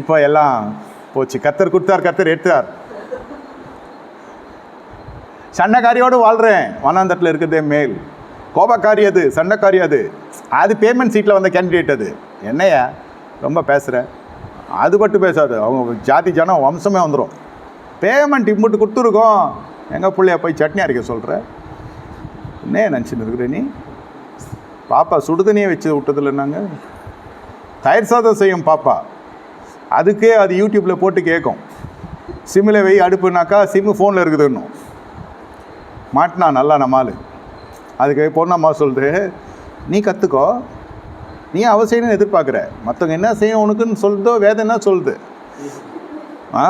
இப்போ எல்லாம் போச்சு. கத்தர் கொடுத்தார் கத்தர் எடுத்தார் சண்டைக்காரியோடு வாழ்கிறேன் வனாந்தட்டில் இருக்கிறதே மேல். கோபக்காரி அது சண்டைக்காரி அது. அது பேமெண்ட் சீட்டில் வந்த கேண்டிடேட் அது. என்னையா ரொம்ப பேசுகிறேன் அது மட்டும் பேசாது. அவங்க ஜாதி ஜனம் வம்சமே வந்துடும் பேமெண்ட் இம்புட்டு கொடுத்துருக்கோம். எங்கள் பிள்ளைய போய் சட்னி அரைக்க சொல்கிற என்ன நினச்சின்னு இருக்கிற நீ? பாப்பா சுடுதண்ணியை வச்சு விட்டதில்ல நாங்கள் தயிர் சாதம் செய்யும் பாப்பா. அதுக்கே அது யூடியூப்பில் போட்டு கேட்கும் சிம்மில் வை அடுப்புனாக்கா சிம்மு ஃபோனில் இருக்குது இன்னும் மாட்டினா நல்லா நம்ம ஆளு. அதுக்கு பொண்ணம்மா சொல்லுது நீ கற்றுக்கோ நீ அவசியம்னு எதிர்பார்க்குற மற்றவங்க என்ன செய்யும் உனக்குன்னு சொல்லுதோ வேதம் என்ன சொல்லுது? ஆ.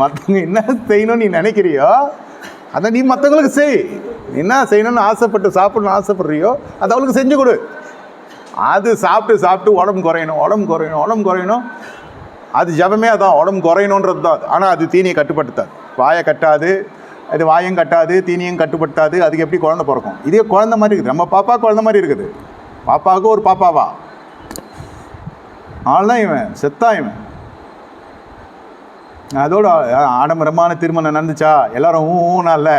மற்றவங்க என்ன செய்யணும்னு நீ நினைக்கிறியோ அதை நீ மற்றவங்களுக்கு செய். என்ன செய்யணும்னு ஆசைப்பட்டு சாப்பிடணும்னு ஆசைப்படுறியோ அதை அவளுக்கு செஞ்சு கொடு. அது சாப்பிட்டு சாப்பிட்டு உடம்பு குறையணும் உடம்பு குறையணும் உடம்பு குறையணும். அது ஜபமே அதான் உடம்பு குறையணுன்றது தான். ஆனால் அது தீனியை கட்டுப்படுத்தாது. வாயை கட்டாது அது வாயும் கட்டாது தீனியும் கட்டுப்படுத்தாது. அதுக்கு எப்படி குழந்தை பிறக்கும்? இதே குழந்தை மாதிரி இருக்குது. நம்ம பாப்பா குழந்தை மாதிரி இருக்குது. பாப்பாவுக்கு ஒரு பாப்பாவா? ஆள்தான் இவன் செத்தான் இவன். அதோட ஆடம்பரமான திருமணம் நடந்துச்சா? எல்லாரும் ஊ இல்லை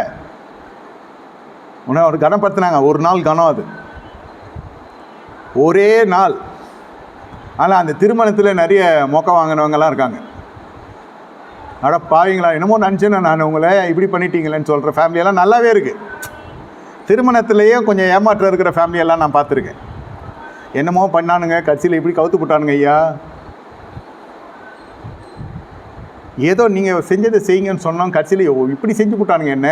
உன்னை ஒரு கனப்படுத்தினாங்க. ஒரு நாள் கனம் அது. ஒரே நாள். ஆனால் அந்த திருமணத்தில் நிறைய மொக்க வாங்கினவங்கலாம் இருக்காங்க. அட பாவீங்களா என்னமோ நினச்சேன்னு நான் உங்களை. இப்படி பண்ணிட்டீங்களேன்னு சொல்கிற ஃபேமிலியெல்லாம் நல்லாவே இருக்குது திருமணத்திலேயே கொஞ்சம் ஏமாற்றம் இருக்கிற ஃபேமிலியெல்லாம் நான் பார்த்துருக்கேன். என்னமோ பண்ணானுங்க கட்சியில் இப்படி கவுத்து போட்டானுங்க ஐயா. ஏதோ நீங்கள் செஞ்சதை செய்யுங்கன்னு சொன்னோம் கட்சியில் இப்படி செஞ்சு போட்டானுங்க என்ன?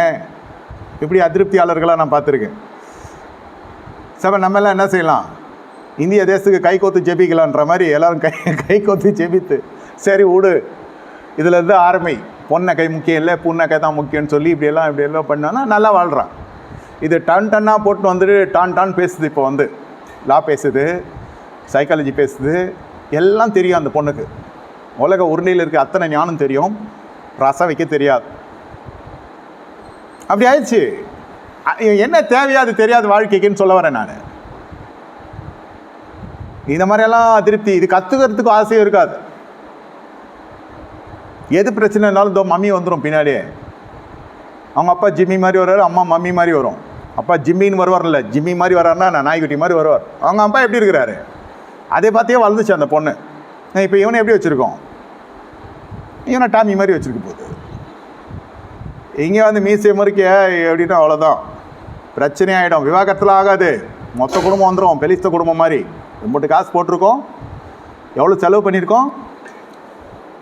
இப்படி அதிருப்தியாளர்களாக நான் பார்த்துருக்கேன். சார் நம்ம எல்லாம் என்ன செய்யலாம்? இந்திய தேசத்துக்கு கை கோத்து ஜெபிக்கலான்ற மாதிரி எல்லாரும் கை கை கோத்து ஜெபித்து சரி விடு. இதில் இருந்து ஆரம்பி பொண்ணை கை முக்கியம் இல்லை புண்ணை கை தான் முக்கியம்னு சொல்லி இப்படியெல்லாம் இப்படியெல்லாம் பண்ணான்னா நல்லா வாழ்கிறான் இது டன் டன்னாக போட்டு வந்துட்டு டான் டான் பேசுது இப்போ வந்து. லா பேசுது சைக்காலஜி பேசுது எல்லாம் தெரியும் அந்த பொண்ணுக்கு. உலக உருண்டையில் இருக்க அத்தனை ஞானம் தெரியும். ரசம் வைக்க தெரியாது. அப்படி ஆயிடுச்சு. என்ன தேவையோ அது தெரியாது வாழ்க்கைக்குன்னு சொல்ல வரேன் நான். இந்த மாதிரியெல்லாம் அதிருப்தி. இது கற்றுக்கிறதுக்கு ஆசையும் இருக்காது. எது பிரச்சனைனாலும் இதோ மம்மி வந்துடும் பின்னாடியே. அவங்க அப்பா ஜிம்மி மாதிரி வருவார் அம்மா மம்மி மாதிரி வரும். அப்பா ஜிம்மின்னு வருவார்ல ஜிம்மி மாதிரி வர்றாருன்னா நான் நாய்க்குட்டி மாதிரி வருவார். அவங்க அப்பா எப்படி இருக்கிறாரு? அதே பார்த்தே வளர்ந்துச்சு அந்த பொண்ணு. இப்போ இவனை எப்படி வச்சுருக்கோம்? இவனை டாமி மாதிரி வச்சுருக்க போகுது. இங்கே வந்து மீசை முறிக்க எப்படின்னா அவ்வளோதான் பிரச்சனை ஆகிடும் விவாகரத்தில் ஆகாது. மொத்த குடும்பம் வந்துடும் பெலிஸ்த குடும்பம் மாதிரி. இம்பட்டு காசு போட்டிருக்கோம். எவ்வளோ செலவு பண்ணியிருக்கோம்?